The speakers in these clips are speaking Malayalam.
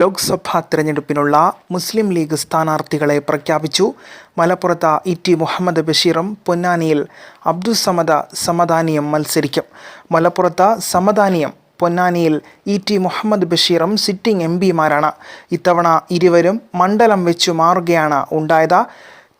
ലോക്സഭാ തെരഞ്ഞെടുപ്പിനുള്ള മുസ്ലിം ലീഗ് സ്ഥാനാർത്ഥികളെ പ്രഖ്യാപിച്ചു. മലപ്പുറത്ത് ഇ ടി മുഹമ്മദ് ബഷീറും പൊന്നാനിയിൽ അബ്ദുസമദ സമദാനിയും മത്സരിക്കും. മലപ്പുറത്ത് സമദാനിയും പൊന്നാനിയിൽ ഇ ടി മുഹമ്മദ് ബഷീറും സിറ്റിംഗ് എം പിമാരാണ്. ഇത്തവണ ഇരുവരും മണ്ഡലം വെച്ചു മാറുകയാണ് ഉണ്ടായത്.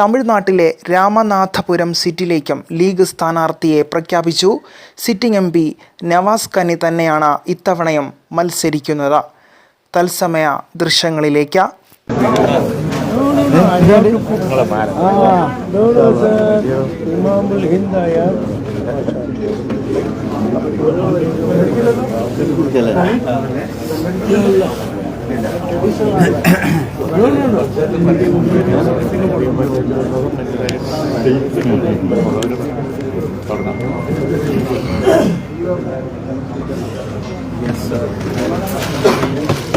തമിഴ്നാട്ടിലെ രാമനാഥപുരം സീറ്റിലേക്കും ലീഗ് സ്ഥാനാർത്ഥിയെ പ്രഖ്യാപിച്ചു. Sitting M P Navas Kani തന്നെയാണ് ഇത്തവണയും മത്സരിക്കുന്നത്. തത്സമയ ദൃശ്യങ്ങളിലേക്ക്. ഇമാമുൽ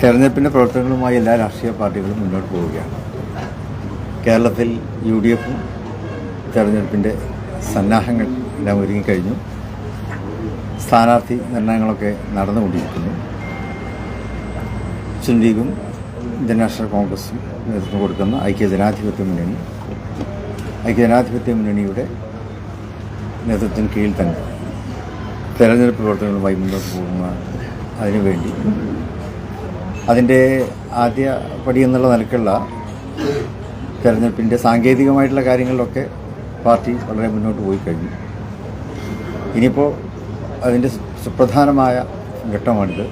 തെരഞ്ഞെടുപ്പിന്റെ പ്രവർത്തനങ്ങളുമായി എല്ലാ രാഷ്ട്രീയ പാർട്ടികളും മുന്നോട്ട് പോവുകയാണ്. കേരളത്തിൽ യു ഡി എഫും തെരഞ്ഞെടുപ്പിന്റെ സന്നാഹങ്ങൾ എല്ലാം ഒരുങ്ങിക്കഴിഞ്ഞു സ്ഥാനാർത്ഥി നിർണയങ്ങളൊക്കെ നടന്നുകൊണ്ടിരിക്കുന്നു. മുസ്ലിം ലീഗും ഇന്ത്യൻ നാഷണൽ കോൺഗ്രസും നേതൃത്വം കൊടുക്കുന്ന ഐക്യ ജനാധിപത്യ മുന്നണി ഐക്യ ജനാധിപത്യ മുന്നണിയുടെ നേതൃത്വത്തിന് കീഴിൽ തന്നെ തെരഞ്ഞെടുപ്പ് പ്രവർത്തനങ്ങളുമായി മുന്നോട്ട് പോകുന്ന അതിനുവേണ്ടി അതിന്റെ ആദ്യ പടി എന്നുള്ള നിലക്കുള്ള തെരഞ്ഞെടുപ്പിന്റെ സാങ്കേതികമായിട്ടുള്ള കാര്യങ്ങളിലൊക്കെ പാർട്ടി വളരെ മുന്നോട്ട് പോയി കഴിഞ്ഞു. ഇനിയിപ്പോൾ അതിന്റെ സുപ്രധാനമായ ഘട്ടമാണിത്.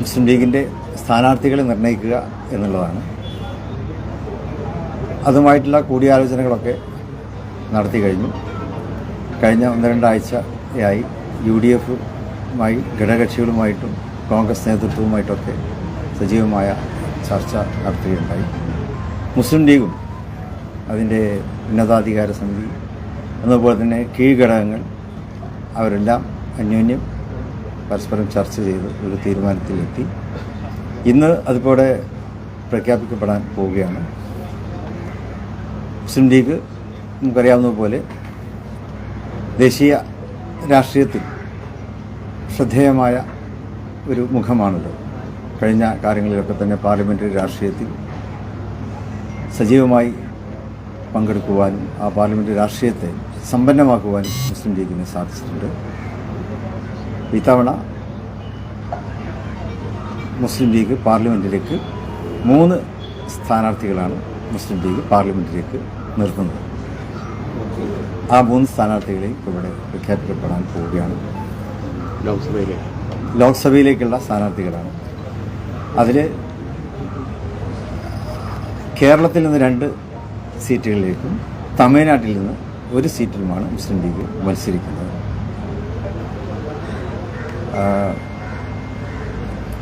മുസ്ലിം ലീഗിന്റെ സ്ഥാനാർത്ഥികളെ നിർണയിക്കുക എന്നുള്ളതാണ്. അതുമായിട്ടുള്ള കൂടിയാലോചനകളൊക്കെ നടത്തി കഴിഞ്ഞു. കഴിഞ്ഞ ഒന്ന് രണ്ടാഴ്ചയായി യു ഡി എഫുമായി ഘടകകക്ഷികളുമായിട്ടും കോൺഗ്രസ് നേതൃത്വവുമായിട്ടൊക്കെ സജീവമായ ചർച്ച നടത്തുകയുണ്ടായി. മുസ്ലിം ലീഗും അതിന്റെ ഉന്നതാധികാര സമിതി അതുപോലെ തന്നെ കീഴ്ഘടകങ്ങൾ അവരെല്ലാം അന്യോന്യം പരസ്പരം ചർച്ച ചെയ്ത് ഒരു തീരുമാനത്തിലെത്തി. ഇന്ന് അതിപ്പോടെ പ്രഖ്യാപിക്കപ്പെടാൻ പോവുകയാണ്. മുസ്ലിം ലീഗ് നമുക്കറിയാവുന്നതുപോലെ ദേശീയ രാഷ്ട്രീയത്തിൽ ശ്രദ്ധേയമായ ഒരു മുഖമാണല്ലോ കഴിഞ്ഞ കാര്യങ്ങളിലൊക്കെ തന്നെ പാർലമെന്ററി രാഷ്ട്രീയത്തിൽ സജീവമായി പങ്കെടുക്കുവാനും ആ പാർലമെന്ററി രാഷ്ട്രീയത്തെ സമ്പന്നമാക്കുവാനും മുസ്ലിം ലീഗിന് സാധിച്ചിട്ടുണ്ട്. ഇത്തവണ മുസ്ലിം ലീഗ് പാർലമെന്റിലേക്ക് മൂന്ന് സ്ഥാനാർത്ഥികളാണ് മുസ്ലിം ലീഗ് പാർലമെന്റിലേക്ക് നിർത്തുന്നത്. ആ മൂന്ന് സ്ഥാനാർത്ഥികളെയും ഇവിടെ പ്രഖ്യാപിക്കപ്പെടാൻ പോവുകയാണ്. ലോക്സഭയിലെ ലോക്സഭയിലേക്കുള്ള സ്ഥാനാർത്ഥികളാണ്. അതിൽ കേരളത്തിൽ നിന്ന് രണ്ട് സീറ്റുകളിലേക്കും തമിഴ്നാട്ടിൽ നിന്ന് ഒരു സീറ്റിലുമാണ് മുസ്ലിം ലീഗ് മത്സരിക്കുന്നത്.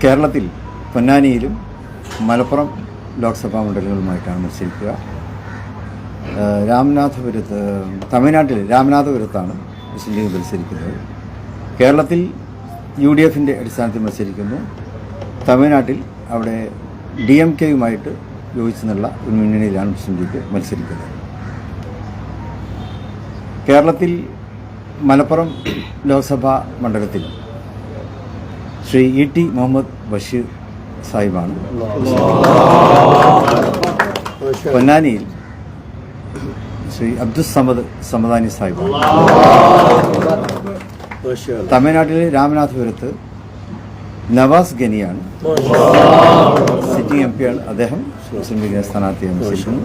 കേരളത്തിൽ പൊന്നാനിയിലും മലപ്പുറം ലോക്സഭാ മണ്ഡലങ്ങളുമായിട്ടാണ് മത്സരിക്കുക. ആ, രാമനാഥപുരത്ത് തമിഴ്നാട്ടിൽ രാമനാഥപുരത്താണ് മുസ്ലിം ലീഗ് മത്സരിക്കുന്നത്. കേരളത്തിൽ യു ഡി എഫിന്റെ അടിസ്ഥാനത്തിൽ മത്സരിക്കുന്നു. തമിഴ്നാട്ടിൽ അവിടെ ഡി എം കെയുമായിട്ട് യോജിച്ചെന്നുള്ള ഒരു മുന്നണിയിലാണ് മുസ്ലിം ലീഗ് മത്സരിക്കുന്നത്. കേരളത്തിൽ മലപ്പുറം ലോക്സഭാ മണ്ഡലത്തിൽ ശ്രീ ഇ ടി മുഹമ്മദ് ബഷീർ സാഹിബാണ്. പൊന്നാനിയിൽ ശ്രീ അബ്ദുൽ സമദ് സമദാനി സാഹിബാണ്. തമിഴ്നാട്ടിലെ രാമനാഥപുരത്ത് നവാസ് ഗനിയാണ്. സിറ്റിംഗ് എം പിയാണ് അദ്ദേഹം. മുസ്ലിം ലീഗിനെ സ്ഥാനാർത്ഥിയെ മത്സരിക്കുന്നു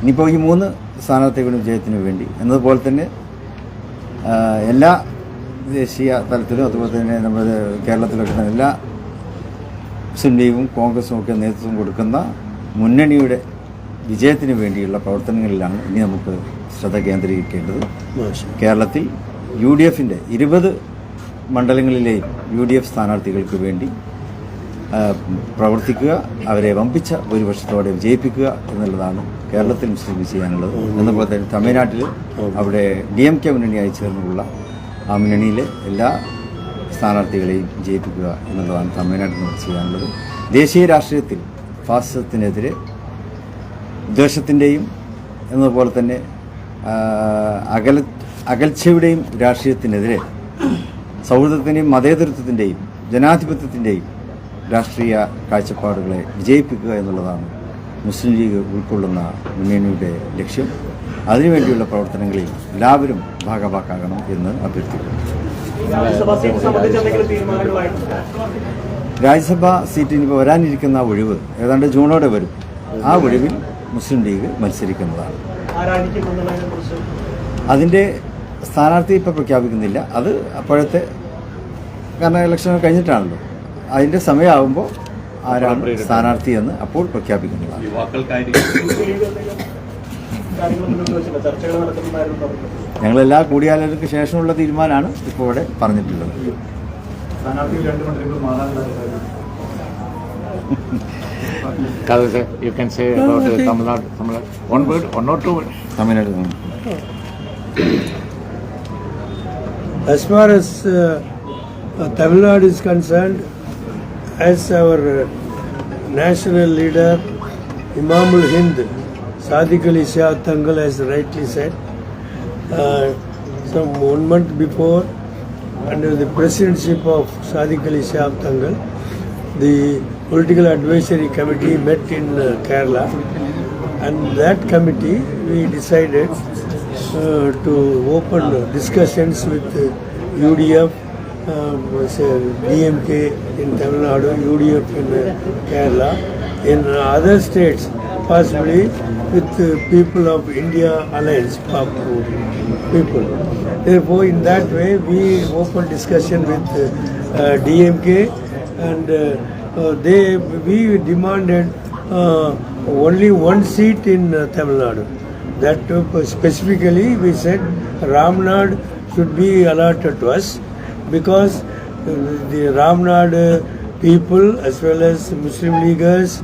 ഇനിയിപ്പോൾ ഈ മൂന്ന് സ്ഥാനാർത്ഥികളുടെ വിജയത്തിന് വേണ്ടി എന്നതുപോലെ തന്നെ എല്ലാ ദേശീയ തലത്തിലും അതുപോലെ തന്നെ നമ്മുടെ കേരളത്തിലൊക്കെ തന്നെ എല്ലാ മുസ്ലിം ലീഗും കോൺഗ്രസും ഒക്കെ നേതൃത്വം കൊടുക്കുന്ന മുന്നണിയുടെ വിജയത്തിന് വേണ്ടിയുള്ള പ്രവർത്തനങ്ങളിലാണ് ഇനി നമുക്ക് ശ്രദ്ധ കേന്ദ്രീകരിക്കേണ്ടത്. കേരളത്തിൽ യു ഡി എഫിന്റെ ഇരുപത് മണ്ഡലങ്ങളിലെയും യു ഡി എഫ് സ്ഥാനാർത്ഥികൾക്ക് വേണ്ടി പ്രവർത്തിക്കുക അവരെ വമ്പിച്ച വർഷത്തോടെ വിജയിപ്പിക്കുക എന്നുള്ളതാണ് കേരളത്തിൽ മുസ്ലിം ചെയ്യാനുള്ളത്. എന്നപോലെ തന്നെ തമിഴ്നാട്ടിൽ അവിടെ ഡി എം കെ മുന്നണിയായി ചേർന്നുള്ള ആ മുന്നണിയിലെ എല്ലാ സ്ഥാനാർത്ഥികളെയും വിജയിപ്പിക്കുക എന്നുള്ളതാണ് തമിഴ്നാട്ടിൽ നമുക്ക് ചെയ്യാനുള്ളത്. ദേശീയ രാഷ്ട്രീയത്തിൽ ഫാസിസത്തിനെതിരെ ദ്വേഷത്തിന്റെയും എന്നതുപോലെ തന്നെ അകല അകൽച്ചയുടെയും രാഷ്ട്രീയത്തിനെതിരെ സൗഹൃദത്തിന്റെയും മതേതരത്വത്തിന്റെയും ജനാധിപത്യത്തിന്റെയും രാഷ്ട്രീയ കാഴ്ചപ്പാടുകളെ വിജയിപ്പിക്കുക എന്നുള്ളതാണ് മുസ്ലിം ലീഗ് ഉൾക്കൊള്ളുന്ന മുന്നണിയുടെ ലക്ഷ്യം. അതിനുവേണ്ടിയുള്ള പ്രവർത്തനങ്ങളിൽ എല്ലാവരും ഭാഗവാക്കാകണം എന്ന് അഭ്യർത്ഥിക്കുന്നു. രാജ്യസഭാ സീറ്റിന് ഇപ്പോൾ വരാനിരിക്കുന്ന ഒഴിവ് ഏതാണ്ട് ജൂണോടെ വരും. ആ ഒഴിവിൽ മുസ്ലിം ലീഗ് മത്സരിക്കുന്നതാണ്. അതിന്റെ സ്ഥാനാർത്ഥി ഇപ്പോൾ പ്രഖ്യാപിക്കുന്നില്ല അത് അപ്പോഴത്തെ കാരണം ഇലക്ഷൻ കഴിഞ്ഞിട്ടാണല്ലോ അതിന്റെ സമയമാകുമ്പോൾ ആരാണ് സ്ഥാനാർത്ഥി എന്ന് അപ്പോൾ പ്രഖ്യാപിക്കുന്നതാണ് ഞങ്ങളെല്ലാ കൂടിയാലോചനയ്ക്ക് ശേഷമുള്ള തീരുമാനമാണ് ഇപ്പോൾ ഇവിടെ പറഞ്ഞിട്ടുള്ളത് Tamil Nadu you can say about uh, Tamil Nadu, Tamil Nadu. One word, one or two words. Tamil Nadu ഉം. As far as uh, uh, Tamil Nadu is concerned, as our uh, national leader Imamul Hind Sadiq Ali Tangal has rightly said, uh, some one month before, under the presidency of Sadiq Ali Tangal, the political advisory committee met in uh, Kerala, and that committee we decided uh, to open discussions with uh, UDF, um, say, DMK in Tamil Nadu, UDF in uh, Kerala, in other states, possibly with uh, people of India Alliance people. Therefore, in that way, we open discussion with uh, uh, DMK and uh, uh, they we demanded uh, only one seat in uh, Tamil Nadu. That specifically we said Ramnad should be allotted to us because the Ramnad uh, people as well as Muslim Leaguers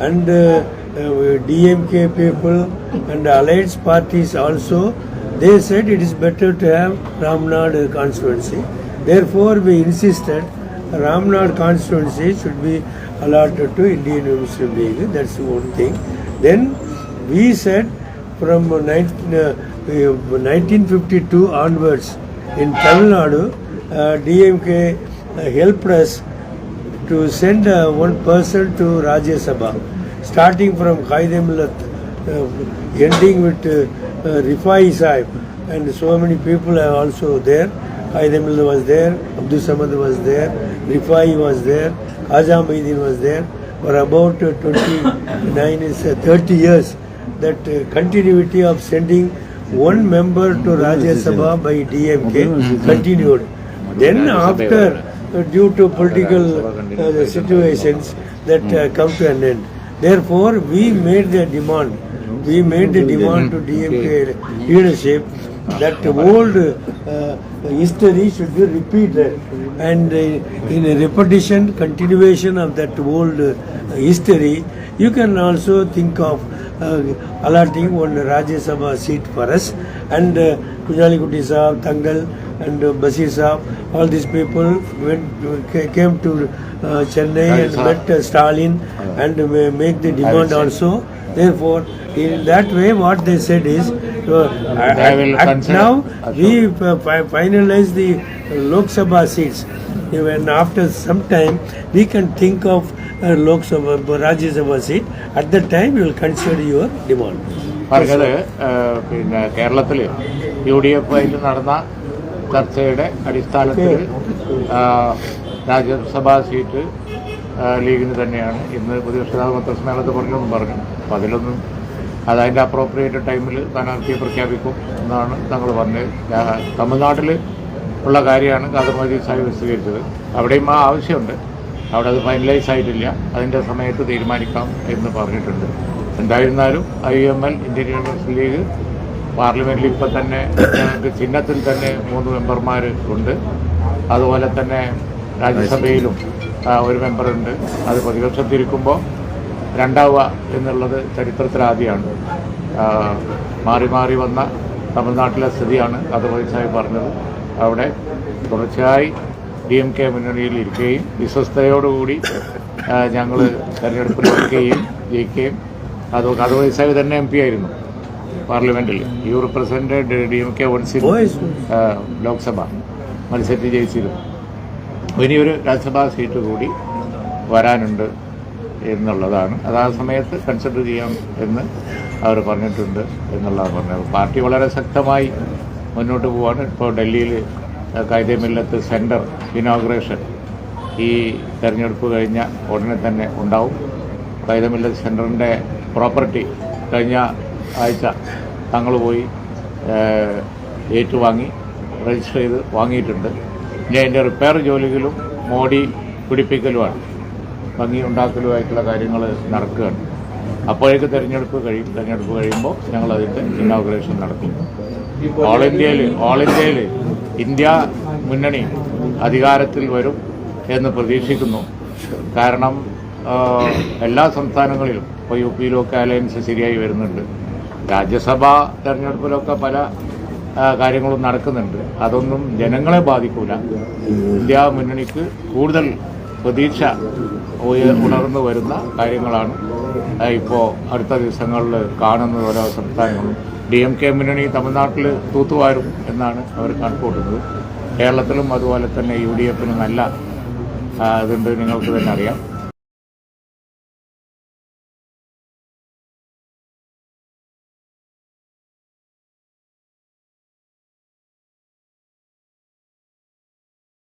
and uh, uh, DMK people and alliance parties also they said it is better to have Ramnad constituency. Therefore, we insisted Ramnad constituency should be allotted to Indian Muslim League. That's one thing. Then we said from uh, 19, uh, 1952 onwards in Tamil Nadu, uh, DMK uh, helped us to send uh, one person to Rajya Sabha, starting from Qaidemillat, uh, ending with uh, uh, Rifai Sahib, and so many people are also there. Qaidemillat was there, Abdul Samad was there, Rifai was there, Azam was there. For about uh, 29 is uh, 30 years, that uh, continuity of sending one member to Rajya Sabha by DMK continued. Then after, uh, due to political uh, situations, that uh, come to an end. Therefore, we made the demand. We made the demand to DMK leadership that old uh, history should be repeated. And uh, in a repetition continuation of that old uh, history you can also think of uh, allotting one Rajya Sabha seat for us. And uh, Kujali Kuti Saab, Tangal and uh, Basir Saab, all these people went, came to uh, Chennai and met uh, Stalin and uh, make the demand also. Therefore, in that way, what they said is, uh, at, now Uh, we uh, fi- finalize the Lok Sabha seats. Even after some time, we can think of uh, Rajya Sabha seat. At the time we will consider your demand. പറഞ്ഞത് പിന്നെ കേരളത്തിൽ യു ഡി എഫ് ആയിട്ട് നടന്ന ചർച്ചയുടെ അടിസ്ഥാനത്തിൽ രാജ്യസഭാ സീറ്റ് ലീഗിന് തന്നെയാണ് ഇന്ന് പ്രതിപക്ഷ പത്രസമ്മേളനത്തിൽ പറഞ്ഞൊന്നും പറഞ്ഞു അപ്പം അതിലൊന്നും അത് അതിന്റെ അപ്രോപ്രിയേറ്റ് ടൈമിൽ സ്ഥാനാർത്ഥിയെ പ്രഖ്യാപിക്കും എന്നാണ് ഞങ്ങൾ പറഞ്ഞത്. തമിഴ്നാട്ടിൽ ഉള്ള കാര്യമാണ് കാതമതി സാഹിബ് വിശദീകരിച്ചത്. അവിടെയും ആ ആവശ്യമുണ്ട്. അവിടെ അത് ഫൈനലൈസ് ആയിട്ടില്ല. അതിന്റെ സമയത്ത് തീരുമാനിക്കാം എന്ന് പറഞ്ഞിട്ടുണ്ട്. എന്തായിരുന്നാലും I M L Indian university league പാർലമെന്റിൽ ഇപ്പം തന്നെ ചിഹ്നത്തിൽ തന്നെ മൂന്ന് മെമ്പർമാർ ഉണ്ട്. അതുപോലെ തന്നെ രാജ്യസഭയിലും ഒരു മെമ്പറുണ്ട് അത് പ്രതിപക്ഷത്തിരിക്കുമ്പോൾ രണ്ടാവുക എന്നുള്ളത് ചരിത്രത്തിലാദ്യമാണ് മാറി മാറി വന്ന തമിഴ്നാട്ടിലെ സ്ഥിതിയാണ് അത് വൈസായി പറഞ്ഞത്. അവിടെ തുടർച്ചയായി ഡി എം കെ മുന്നണിയിൽ ഇരിക്കുകയും വിശ്വസ്തയോടുകൂടി ഞങ്ങൾ തെരഞ്ഞെടുപ്പിൽ വയ്ക്കുകയും ജയിക്കുകയും അത് അത് വയസ്സായി തന്നെ എം പി ആയിരുന്നു പാർലമെന്റിൽ you represented D M K വൺസിൽ Lok Sabha മത്സരിച്ച് ജയിച്ചിരുന്നു. ഇനിയൊരു രാജ്യസഭാ സീറ്റ് കൂടി വരാനുണ്ട് എന്നുള്ളതാണ്. അത് ആ സമയത്ത് കൺസിഡർ ചെയ്യാം എന്ന് അവർ പറഞ്ഞിട്ടുണ്ട് എന്നുള്ളതാണ് പറഞ്ഞത്. പാർട്ടി വളരെ ശക്തമായി മുന്നോട്ട് പോവാണ്. ഇപ്പോൾ ഡൽഹിയിൽ കായികമില്ലത്ത് സെന്റർ ഇനോഗ്രേഷൻ ഈ തെരഞ്ഞെടുപ്പ് കഴിഞ്ഞ ഉടനെ തന്നെ ഉണ്ടാവും. കൈതമില്ലത്ത് സെന്ററിന്റെ പ്രോപ്പർട്ടി കഴിഞ്ഞ ആഴ്ച തങ്ങൾ പോയി ഏറ്റുവാങ്ങി രജിസ്റ്റർ ചെയ്ത് വാങ്ങിയിട്ടുണ്ട്. പിന്നെ അതിന്റെ റിപ്പയർ ജോലികളും മോഡി പിടിപ്പിക്കലുമാണ്. ഭംഗി ഉണ്ടാക്കലുമായിട്ടുള്ള കാര്യങ്ങൾ നടക്കുകയാണ്. അപ്പോഴേക്ക് തിരഞ്ഞെടുപ്പ് കഴിയും. തിരഞ്ഞെടുപ്പ് കഴിയുമ്പോൾ ഞങ്ങൾ അതിന്റെ ഇനോഗ്രേഷൻ നടത്തും. ഓൾ ഇന്ത്യയിൽ ഓൾ ഇന്ത്യയിൽ ഇന്ത്യ മുന്നണി അധികാരത്തിൽ വരും എന്ന് പ്രതീക്ഷിക്കുന്നു. കാരണം എല്ലാ സംസ്ഥാനങ്ങളിലും ഇപ്പോൾ യു പിയിലൊക്കെ അലയൻസ് ശരിയായി വരുന്നുണ്ട്. രാജ്യസഭാ തെരഞ്ഞെടുപ്പിലൊക്കെ പല കാര്യങ്ങളും നടക്കുന്നുണ്ട്. അതൊന്നും ജനങ്ങളെ ബാധിക്കൂല. ഇന്ത്യ മുന്നണിക്ക് കൂടുതൽ പ്രതീക്ഷ ഉണർന്നു വരുന്ന കാര്യങ്ങളാണ് ഇപ്പോൾ അടുത്ത ദിവസങ്ങളിൽ കാണുന്ന ഓരോ സംസ്ഥാനങ്ങളും. ഡി എം കെ മുന്നണി തമിഴ്നാട്ടിൽ തൂത്തുവാരും എന്നാണ് അവർ കണക്കുകൂട്ടുന്നത് കേരളത്തിലും അതുപോലെ തന്നെ യു ഡി എഫിന് നല്ല ഇതുണ്ട്. നിങ്ങൾക്ക് തന്നെ അറിയാം.